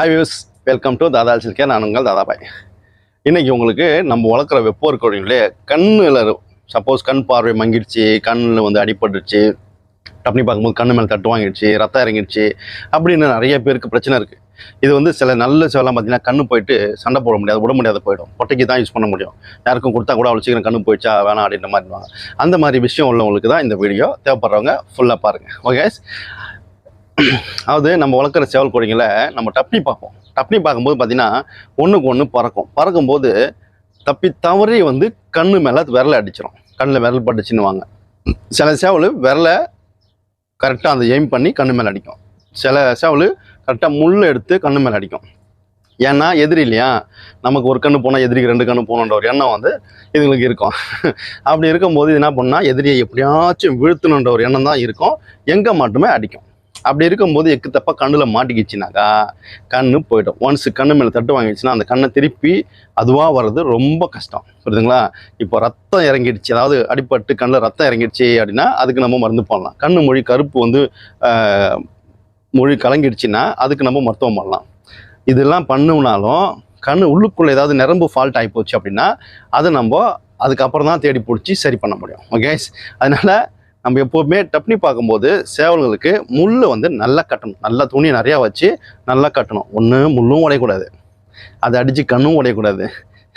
Hi views welcome to Dada சில்கே நான் உங்கள் தாதாபாய். இன்றைக்கி உங்களுக்கு நம்ம வளர்க்குற வெப்பம் இருக்கீங்களே கண்ணில் சப்போஸ் கண் பார்வை மங்கிடுச்சு கண்ணில் வந்து அடிபட்டுருச்சு டப்னி பார்க்கும்போது கண்ணு மேலே தட்டு வாங்கிடுச்சு ரத்தம் இறங்கிடுச்சு அப்படின்னு நிறைய பேருக்கு பிரச்சனை இருக்குது இது வந்து சில நல்ல சேவலாம் பார்த்தீங்கன்னா கண்ணு போயிட்டு சண்டை போட முடியாது விட முடியாத போயிடும். பொட்டைக்கு தான் யூஸ் பண்ண முடியும். யாருக்கும் கொடுத்தா கூட அவ்வளோ சீக்கிரம் கண்ணு போயிடுச்சா வேணாம் அப்படின்ற மாதிரி அந்த மாதிரி விஷயம் உள்ளவங்களுக்கு தான் இந்த வீடியோ தேவைப்படுறவங்க ஃபுல்லாக பாருங்கள் ஓகே அதாவது நம்ம வளர்க்குற சேவல் கோழிங்களை நம்ம டப்னி பார்ப்போம். டப்னி பார்க்கும்போது பார்த்தீங்கன்னா ஒன்றுக்கு ஒன்று பறக்கும். பறக்கும்போது தப்பி தவறி வந்து கண்ணு மேலே விரலை அடிச்சிடும் கண்ணில் விரல் பட்டுச்சுன்னுவாங்க. சில சேவல் விரலை கரெக்டாக அந்த எய்ம் பண்ணி கண்ணு மேலே அடிக்கும். சில சேவல் கரெக்டாக முள் எடுத்து கண்ணு மேலே அடிக்கும். ஏன்னா எதிரி இல்லையா? நமக்கு ஒரு கண்ணு போனால் எதிரிக்கு ரெண்டு கண்ணு போகணுன்ற ஒரு எண்ணம் வந்து இதுங்களுக்கு இருக்கும். அப்படி இருக்கும்போது இது என்ன பண்ணால் எதிரியை எப்படியாச்சும் வீழ்த்தணுன்ற ஒரு எண்ணம் தான் இருக்கும். எங்கே மட்டுமே அடிக்கும். அப்படி இருக்கும்போது எக்கு தப்பாக கண்ணில் மாட்டிக்கிச்சுனாக்கா கண்ணு போயிடும். ஒன்ஸ் கண்ணு மேலே தட்டு வாங்கிடுச்சுன்னா அந்த கண்ணை திருப்பி அதுவாக வர்றது ரொம்ப கஷ்டம். புரியுதுங்களா? இப்போ ரத்தம் இறங்கிடுச்சு. அதாவது அடிப்பட்டு கண்ணில் ரத்தம் இறங்கிடுச்சு அப்படின்னா அதுக்கு நம்ம மருந்து பண்ணலாம் கண்ணு மொழி கருப்பு வந்து மொழி கலங்கிடுச்சுன்னா அதுக்கு நம்ம மருத்துவம் பண்ணலாம். இதெல்லாம் பண்ணுனாலும் கண் உள்ளுக்குள்ளே ஏதாவது நரம்பு ஃபால்ட் ஆகி போச்சு அப்படின்னா அதை நம்ம அதுக்கப்புறம் தான் தேடி பிடிச்சி சரி பண்ண முடியும். ஓகே அதனால் நம்ம எப்போவுமே டப்னி பார்க்கும்போது சேவல்களுக்கு முள் வந்து நல்லா கட்டணும். நல்லா துணி நிறையா வச்சு நல்லா கட்டணும். ஒன்று முள்ளும் உடையக்கூடாது. அதை அடித்து கண்ணும் உடையக்கூடாது.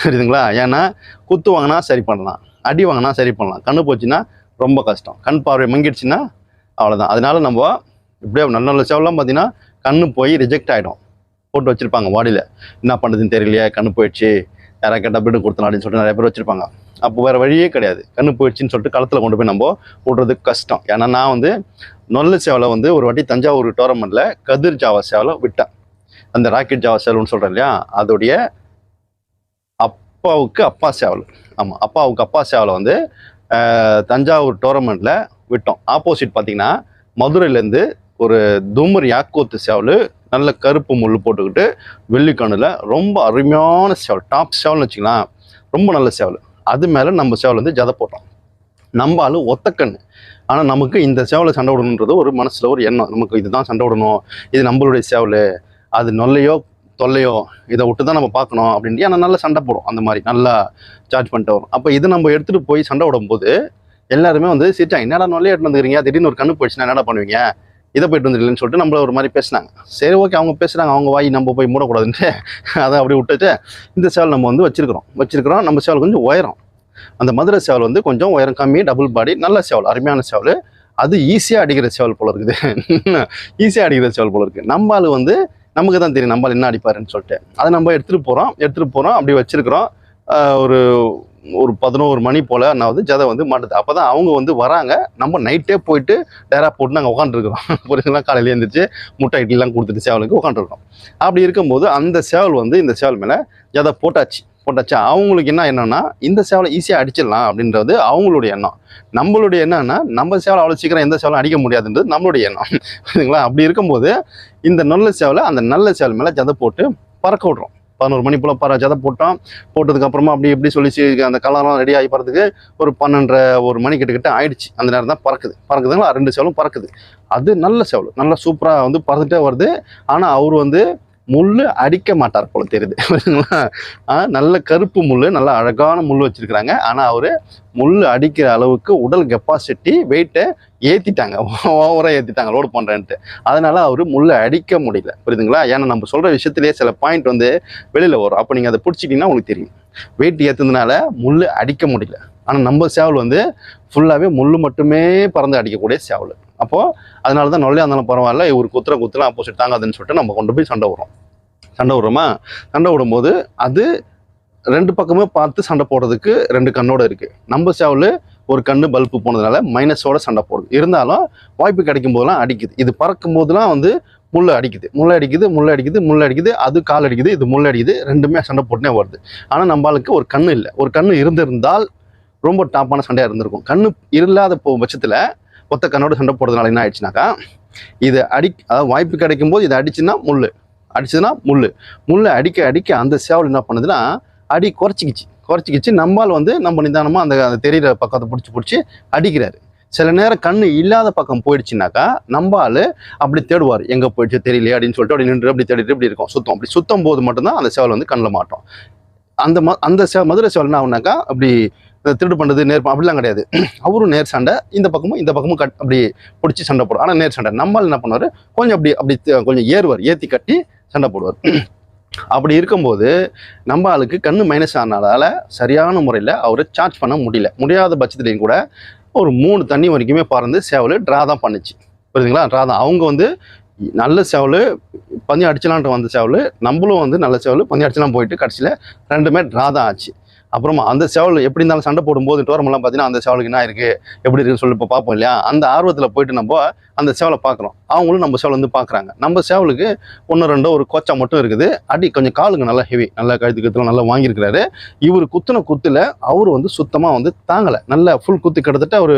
புரியுதுங்களா? ஏன்னா குத்து வாங்கினா சரி பண்ணலாம். அடி வாங்கினா சரி பண்ணலாம். கண்ணு போச்சுன்னா ரொம்ப கஷ்டம். கண் பார்வை மங்கிடுச்சுன்னா அவ்வளோதான் அதனால நம்ம இப்படியே நல்ல நல்ல சேவலாம் பார்த்தீங்கன்னா கண்ணு போய் ரிஜெக்ட் ஆகிடும் போட்டு வச்சுருப்பாங்க வாடியில் என்ன பண்ணுறதுன்னு தெரியலையே? கண்ணு போயிடுச்சு. யாராவது கேட்டால் பிட்டு கொடுத்தலாம் அப்படின்னு சொல்லிட்டு நிறைய பேர் வச்சுருப்பாங்க. அப்போ வேறு வழியே கிடையாது. கண்ணு போயிடுச்சுன்னு சொல்லிட்டு களத்தில் கொண்டு போய் நம்ம விடுறதுக்கு கஷ்டம். ஏன்னா நான் வந்து நொல்ல சேவலை வந்து ஒரு வாட்டி தஞ்சாவூர் டோர்னமெண்ட்டில் கதிர் ஜாவா சேவலை விட்டேன். அந்த ராக்கெட் ஜாவா சேவல்னு சொல்கிறேன் இல்லையா? அதோடைய அப்பாவுக்கு அப்பா சேவல். ஆமாம் அப்பாவுக்கு அப்பா சேவலை வந்து தஞ்சாவூர் டோர்னமெண்ட்டில் விட்டோம். ஆப்போசிட் பார்த்தீங்கன்னா மதுரையிலேருந்து ஒரு தும்மர் யாக்கோத்து சேவல் நல்ல கருப்பு முள் போட்டுக்கிட்டு வெள்ளிக்கண்ணில் ரொம்ப அருமையான சேவல். டாப் சேவல்னு வச்சுக்கலாம். ரொம்ப நல்ல சேவல். அது மேலே நம்ம சேவல் வந்து ஜதை போட்டோம். நம்ம ஆளு ஒத்தக்கண்ணு ஆனால் நமக்கு இந்த சேவலை சண்டை விடணுன்றது ஒரு மனசில் ஒரு எண்ணம். நமக்கு இதுதான் சண்டை விடணும். இது நம்மளுடைய சேவல். அது நொல்லையோ தொல்லையோ இதை விட்டு தான் நம்ம பார்க்கணும் அப்படின்ட்டு ஆனால் நல்லா சண்டை போடும். அந்த மாதிரி நல்லா சார்ஜ் பண்ணிட்டு வரும். அப்போ இது நம்ம எடுத்துகிட்டு போய் சண்டை விடும்போது எல்லாருமே வந்து சிரிச்சாங்க என்னடா நொல்லையை எடுத்துகிட்டு வந்துக்கிறீங்க? திடீர்னு ஒரு கண்ணு போயிடுச்சுன்னா என்னடா பண்ணுவீங்க? இதை போயிட்டு வந்துடலன்னு சொல்லிட்டு நம்மள ஒரு மாதிரி பேசுனாங்க. சரி ஓகே அவங்க பேசுகிறாங்க அவங்க வாய் நம்ம போய் மூடக்கூடாதுன்ட்டு. அதை அப்படி விட்டுட்டு இந்த சேவல் நம்ம வந்து வச்சிருக்கிறோம். வச்சிருக்கிறோம். நம்ம சேவல் கொஞ்சம் உயரம். அந்த மதுரை சேவல் வந்து கொஞ்சம் உயரம் கம்மி டபுள் பாடி நல்ல சேவல் அருமையான சேவல். அது ஈஸியாக அடிக்கிற சேவல் போல இருக்குது. ஈஸியாக அடிக்கிற சேவல் போல இருக்குது நம்ம ஆள் வந்து நமக்கு தான் தெரியும் நம்மளால் என்ன அடிப்பாருன்னு சொல்லிட்டு. அதை நம்ம எடுத்துகிட்டு போகிறோம் எடுத்துகிட்டு போகிறோம் அப்படி வச்சிருக்கிறோம். ஒரு ஒரு பதினோரு மணி போல் நான் வந்து ஜதை வந்து மாட்டுது. அப்போ தான் அவங்க வந்து வராங்க. நம்ம நைட்டே போயிட்டு டேரா போட்டு நாங்கள் உட்காந்துருக்குறோம் புரியுதுங்களா? காலையில் எழுந்திரிச்சு முட்டை இட்லிலாம் கொடுத்துட்டு சேவலுக்கு உட்காந்துருக்கோம் அப்படி இருக்கும்போது அந்த சேவல் வந்து இந்த சேவல் மேலே ஜதை போட்டாச்சு. போட்டாச்சு? அவங்களுக்கு என்ன என்னன்னா இந்த சேவலை ஈஸியாக அடிச்சிடலாம் அப்படின்றது அவங்களுடைய எண்ணம். நம்மளுடைய என்னன்னா நம்ம சேவலை அவ்வளோ சீக்கிரம் எந்த சேவலும் அடிக்க முடியாதுன்றது நம்மளுடைய எண்ணம். புரியுதுங்களா? அப்படி இருக்கும்போது இந்த நல்ல சேவலை அந்த நல்ல சேவல் மேலே ஜதை போட்டு பறக்க விட்றோம். பதினோரு மணி போல் பற போட்டோம் போட்டதுக்கப்புறமா அப்படி இப்படி சொல்லி அந்த கலர்லாம் ரெடி ஆகி பறதுக்கு ஒரு பன்னெண்டரை ஒரு மணி கிட்டக்கிட்ட ஆயிடுச்சு. அந்த நேரம் தான் பறக்குது. பறக்குதுங்களா? ரெண்டு சேவலும் பறக்குது. அது நல்ல சேவல். நல்லா சூப்பராக வந்து பறந்துட்டே வருது. ஆனால் அவர் வந்து முள் அடிக்க மாட்டார் போல தெரியுது. நல்ல கருப்பு முள் நல்ல அழகான முள் வச்சிருக்கிறாங்க. ஆனால் அவர் முள் அடிக்கிற அளவுக்கு உடல் கெப்பாசிட்டி வெயிட்டை ஏற்றிட்டாங்க ஓவராக ஏற்றிட்டாங்க லோடு பண்ணுறேன்ட்டு அதனால் அவர் முள்ளை அடிக்க முடியல. புரியுதுங்களா? ஏன்னா நம்ம சொல்கிற விஷயத்திலேயே சில பாயிண்ட் வந்து வெளியில் வரும். அப்போ நீங்கள் அதை பிடிச்சிட்டிங்கன்னா உங்களுக்கு தெரியும். வெயிட் ஏற்றுனதுனால முள் அடிக்க முடியல. ஆனால் நம்ம சேவல் வந்து ஃபுல்லாகவே முள் மட்டுமே பறந்து அடிக்கக்கூடிய சேவல். அப்போது அதனால தான் நொல்லையாக இருந்தாலும் பரவாயில்ல இவர் குத்துற குத்துலாம் ஆப்போசிட் தாங்காதுன்னு சொல்லிட்டு நம்ம கொண்டு போய் சண்டை விடுறோம். சண்டை விடுறோமா? சண்டை விடும்போது அது ரெண்டு பக்கமே பார்த்து சண்டை போடுறதுக்கு ரெண்டு கண்ணோட இருக்குது நம்ம சேவல் ஒரு கண்ணு பல்பு போனதுனால மைனஸோட சண்டை போடுது. இருந்தாலும் வாய்ப்பு கிடைக்கும் போதெல்லாம் அடிக்குது. இது பறக்கும் போதெல்லாம் வந்து முள் அடிக்குது. முள் அடிக்குது முள் அடிக்குது முள் அடிக்குது அது கால் அடிக்குது இது முள் அடிக்குது ரெண்டுமே சண்டை போட்டுனே வருது. ஆனால் நம்மளுக்கு ஒரு கண்ணு இல்லை. ஒரு கண்ணு இருந்திருந்தால் ரொம்ப டாப்பான சண்டையாக இருந்திருக்கும். கண்ணு இல்லாத பட்சத்தில் ஒத்த கண்ணோட சண்டை போடுறதுனால என்ன ஆயிடுச்சுனாக்கா இது அடி அதாவது வாய்ப்பு கிடைக்கும் போது இதை அடிச்சுன்னா முள் அடிச்சதுன்னா முள் முள்ளை அடிக்க அடிக்க அந்த சேவல் என்ன பண்ணுதுன்னா அடி குறைச்சிக்கிச்சு. குறைச்சிக்கிச்சு. நம்மால் வந்து நம்ம நிதானமாக அந்த அந்த தெரியிற பக்கத்தை பிடிச்சி பிடிச்சி அடிக்கிறாரு. சில நேரம் கண்ணு இல்லாத பக்கம் போயிடுச்சுனாக்கா நம்ம அப்படி தேடுவார். எங்கே போயிடுச்சு தெரியலையே அப்படின்னு சொல்லிட்டு அப்படி நின்று அப்படி தேடிட்டு இப்படி இருக்கும். சுத்தம். அப்படி சுத்தம் போது மட்டும்தான் அந்த சேவல் வந்து கண்ணில் மாட்டோம். அந்த ம அந்த சே மதுரை சேவல் என்ன ஆகுனாக்கா அப்படி திருடு பண்ணுறது நேர் அப்படிலாம் கிடையாது. அவரும் நேர் சண்டை இந்த பக்கமும் இந்த பக்கமும் கட் அப்படி பிடிச்சி சண்டை போடும் ஆனால் நேர் சண்டை. நம்மால் என்ன பண்ணுவார்? கொஞ்சம் அப்படி அப்படி கொஞ்சம் ஏறுவார். ஏற்றி கட்டி சண்டை போடுவார். அப்படி இருக்கும்போது நம்ம ஆளுக்கு கண்ணு மைனஸ் ஆனதால சரியான முறையில் அவரை சார்ஜ் பண்ண முடியல. முடியாத பட்சத்துலையும் கூட ஒரு மூணு தண்ணி வரைக்குமே பறந்து சேவல் ட்ரா தான் பண்ணுச்சு. புரியுதுங்களா? ட்ரா தான். அவங்க வந்து நல்ல சேவல் பந்தயம் அடிச்சலான்ட்டு வந்த சேவல் நம்மளும் வந்து நல்ல சேவல் பந்தயம் அடிச்சலாம் போயிட்டு கடைசியில் ரெண்டுமே ட்ரா தான் ஆச்சு. அப்புறமா அந்த சேவல் எப்படி இருந்தாலும் சண்டை போடும்போது டோரமெல்லாம் பார்த்தீங்கன்னா அந்த சேவலுக்கு என்ன இருக்குது எப்படி இருக்குன்னு சொல்லி இப்போ பார்ப்போம் இல்லையா? அந்த ஆர்வத்தில் போயிட்டு நம்ம அந்த சேவலை பார்க்குறோம். அவங்களும் நம்ம சேவல் வந்து பார்க்குறாங்க. நம்ம சேவலுக்கு ஒன்று ரெண்டோ ஒரு கோச்சா மட்டும் இருக்குது. அடி கொஞ்சம் காலுங்க நல்லா ஹெவி நல்லா கழுத்து கழுத்துல நல்லா வாங்கியிருக்கிறாரு. இவர் குத்துன குத்தில் அவர் வந்து சுத்தமாக வந்து தாங்கலை. நல்லா ஃபுல் குத்து கிட்டத்தட்ட ஒரு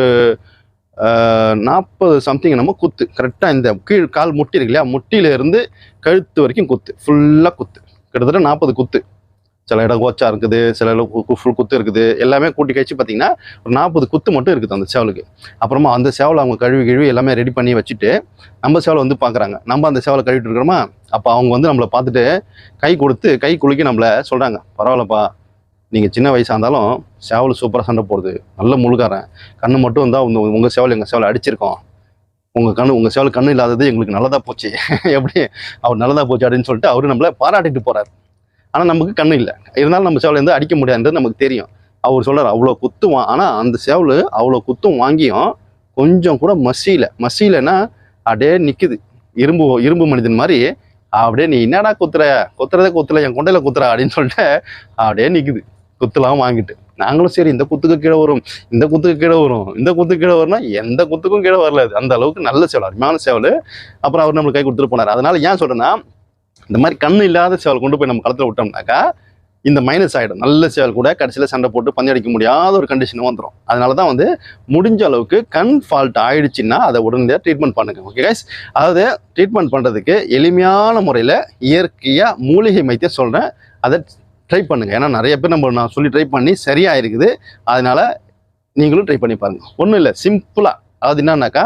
நாற்பது சம்திங் நம்ம குத்து. கரெக்டாக இந்த கீழ் கால் முட்டி இருக்கு இல்லையா? முட்டியிலேருந்து கழுத்து வரைக்கும் குத்து. ஃபுல்லாக குத்து. கிட்டத்தட்ட நாற்பது குத்து. சில இடம் கோச்சா இருக்குது சில இடம் ஃபுல் குத்து இருக்குது. எல்லாமே கூட்டி கழிச்சு பார்த்தீங்கன்னா ஒரு நாற்பது குத்து மட்டும் இருக்குது அந்த சேவலுக்கு. அப்புறமா அந்த சேவலை அவங்க கழுவி கழுவி எல்லாமே ரெடி பண்ணி வச்சுட்டு நம்ம சேவலை வந்து பார்க்குறாங்க நம்ம அந்த சேவலை கழுவிட்டு இருக்கிறோமா? அப்போ அவங்க வந்து நம்மளை பார்த்துட்டு கை கொடுத்து கை குலுக்கி நம்மளை சொல்கிறாங்க பரவாயில்லப்பா நீங்கள் சின்ன வயசாக இருந்தாலும் சேவல் சூப்பராக சண்டை போடுது. நல்ல முழுகாரன். கண்ணு மட்டும் இருந்தால் உங்கள் உங்கள் சேவல் எங்கள் சேவலை அடிச்சிருக்கோம். உங்கள் கண்ணு உங்கள் சேவல் கண்ணு இல்லாதது எங்களுக்கு நல்லதாக போச்சு. எப்படி அவர் நல்லதாக போச்சு அப்படின்னு சொல்லிட்டு அவரு நம்மளை பாராட்டிட்டு போகிறார் ஆனால் நமக்கு கண்ணு இல்லை. இருந்தாலும் நம்ம சேவலை வந்து அடிக்க முடியாதுன்றது நமக்கு தெரியும். அவர் சொல்கிறார் அவ்வளோ குத்துவான் ஆனால் அந்த சேவல் அவ்வளோ குத்தும் வாங்கியும் கொஞ்சம் கூட மசியில் மசியிலன்னா அப்படியே நிற்குது இரும்பு இரும்பு மனிதன் மாதிரி அப்படியே நீ என்னடா குத்துற? குத்துறதே குத்துல என் கொண்டையில் குத்துற? அப்படின்னு சொல்லிட்டு அப்படியே நிற்குது குத்துலாம் வாங்கிட்டு. நாங்களும் சரி இந்த குத்துக்கு கீழே வரும் இந்த குத்துக்கு கீழே வரும் இந்த குத்துக்கு கீழே வரும்னா எந்த குத்துக்கும் கீழே வரல. அந்த அளவுக்கு நல்ல சேவல் அருமையான சேவல். அப்புறம் அவர் நம்மளுக்கு கை கொடுத்துட்டு போனார். அதனால ஏன் சொல்றேன்னா இந்த மாதிரி கண்ணு இல்லாத சேவல் கொண்டு போய் நம்ம களத்துல விட்டோம்னாக்கா இந்த மைனஸ் ஆகிடும் நல்ல சேவல் கூட கடைசியில் சண்டை போட்டு பந்தயம் அடிக்க முடியாத ஒரு கண்டிஷன் வந்துடும் அதனால தான் வந்து முடிஞ்ச அளவுக்கு கண் ஃபால்ட் ஆயிடுச்சுன்னா அதை உடனடியாக ட்ரீட்மெண்ட் பண்ணுங்க. ஓகே கைஸ் அதாவது ட்ரீட்மெண்ட் பண்ணுறதுக்கு எளிமையான முறையில் இயற்கையாக மூலிகை மைத்திய சொல்கிறேன் அதை ட்ரை பண்ணுங்க. ஏன்னா நிறைய பேர் நம்ம நான் சொல்லி ட்ரை பண்ணி சரியாக இருக்குது அதனால நீங்களும் ட்ரை பண்ணி பாருங்கள் ஒன்றும் இல்லை. சிம்பிளாக அதாவது என்னன்னாக்கா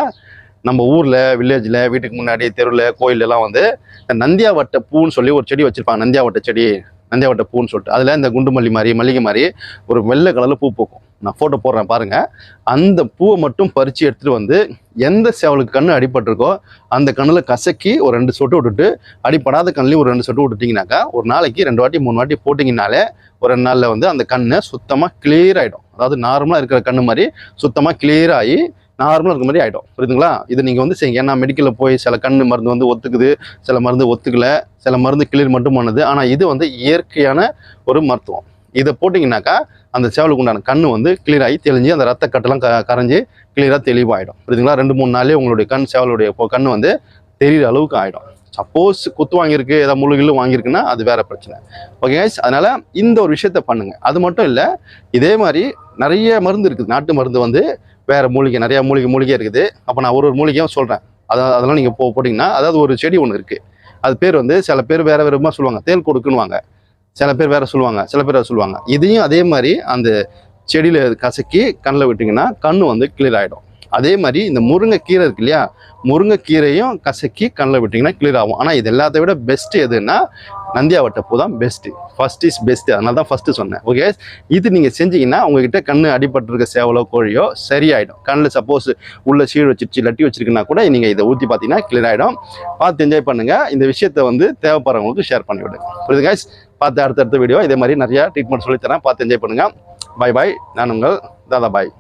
நம்ம ஊரில் வில்லேஜில் வீட்டுக்கு முன்னாடி தெருவில் கோயிலெல்லாம் வந்து இந்த நந்தியாவட்ட பூன்னு சொல்லி ஒரு செடி வச்சுருப்பாங்க. நந்தியாவட்ட செடி நந்தியாவட்ட பூன்னு சொல்லிட்டு. அதில் இந்த குண்டு மல்லி மாதிரி மல்லிகை மாதிரி ஒரு வெள்ளை கலரில் பூ பூக்கும். நான் ஃபோட்டோ போடுறேன் பாருங்கள் அந்த பூவை மட்டும் பறித்து எடுத்துகிட்டு வந்து எந்த சேவலுக்கு கண்ணு அடிபட்டிருக்கோ அந்த கண்ணில் கசக்கி ஒரு ரெண்டு சொட்டு விட்டுட்டு அடிப்படாத கண்ணிலையும் ஒரு ரெண்டு சொட்டு விட்டுட்டிங்கனாக்கா ஒரு நாளைக்கு ரெண்டு வாட்டி மூணு வாட்டி போட்டிங்கனாலே ஒரு ரெண்டு நாளில் வந்து அந்த கண்ணு சுத்தமாக கிளியர் ஆகிடும் அதாவது நார்மலாக இருக்கிற கண்ணு மாதிரி சுத்தமாக கிளியர் ஆகி நார்மலாக இருக்க மாதிரி ஆகிடும் புரியுதுங்களா? இது நீங்கள் வந்து செய்யுங்க. ஏன்னா மெடிக்கலில் போய் சில கண் மருந்து வந்து ஒத்துக்குது. சில மருந்து ஒத்துக்கல. சில மருந்து கிளியர் மட்டும் பண்ணுது. ஆனால் இது வந்து இயற்கையான ஒரு மருத்துவம். இதை போட்டிங்கனாக்கா அந்த சேவலுக்கு உண்டான கண் வந்து கிளியர் ஆகி தெளிஞ்சு அந்த ரத்த கட்டெல்லாம் க கரைஞ்சி கிளியராக தெளிவாகிடும் புரியுதுங்களா? ரெண்டு மூணு நாள்லேயே உங்களுடைய கண் சேவலுடைய கண் வந்து தெரிகிற அளவுக்கு ஆகிடும் சப்போஸ் குத்து வாங்கியிருக்கு ஏதாவது முழுகிலும் வாங்கியிருக்குன்னா அது வேற பிரச்சனை. ஓகே அதனால் அதனால இந்த ஒரு விஷயத்த பண்ணுங்க. அது மட்டும் இல்லை இதே மாதிரி நிறைய மருந்து இருக்குது. நாட்டு மருந்து வந்து வேறு மூலிகை நிறையா மூலிகை மூலிகை இருக்குது. அப்போ நான் ஒரு ஒரு மூலிகையும் சொல்கிறேன் அதை அதெல்லாம் நீங்கள் போ போட்டிங்கன்னா அதாவது ஒரு செடி ஒன்று இருக்குது அது பேர் வந்து சில பேர் வேற விதமாக சொல்லுவாங்க. தேல் கொடுக்குன்னுவாங்க. சில பேர் வேறு சொல்லுவாங்க. சில பேர் வேற சொல்லுவாங்க. இதையும் அதே மாதிரி அந்த செடியில் கசக்கி கண்ணில் விட்டிங்கன்னா கண் வந்து கிளியர் ஆகிடும் அதே மாதிரி இந்த முருங்கைக்கீரை இருக்கு இல்லையா? முருங்கைக்கீரையும் கசக்கி கண்ணில் விட்டிங்கன்னா கிளியர் ஆகும். ஆனால் இது எல்லாத்த விட பெஸ்ட்டு எதுன்னா நந்தியாவட்ட பூ தான் பெஸ்ட்டு ஃபஸ்ட் இஸ் பெஸ்ட்டு அதனால தான் ஃபஸ்ட்டு சொன்னேன். ஓகே இது நீங்கள் செஞ்சீங்கன்னா உங்ககிட்ட கண் அடிபட்டிருக்க சேவலோ கோழியோ சரியாயிடும். கண்ணில் சப்போஸ் உள்ள சீடு வச்சிருச்சு லட்டி வச்சிருக்குன்னா கூட நீங்கள் இதை ஊற்றி பார்த்தீங்கன்னா கிளியர் ஆகிடும் பார்த்து என்ஜாய் பண்ணுங்கள் இந்த விஷயத்தை வந்து தேவைப்படுறவங்களுக்கு ஷேர் பண்ணி விடுங்க. புரியுது கைஸ் பார்த்து அடுத்தடுத்த வீடியோ இதே மாதிரி நிறையா ட்ரீட்மெண்ட் சொல்லித்தரேன். பார்த்து என்ஜாய் பண்ணுங்கள் பாய் பாய் நான் உங்கள் தாதா பாய்.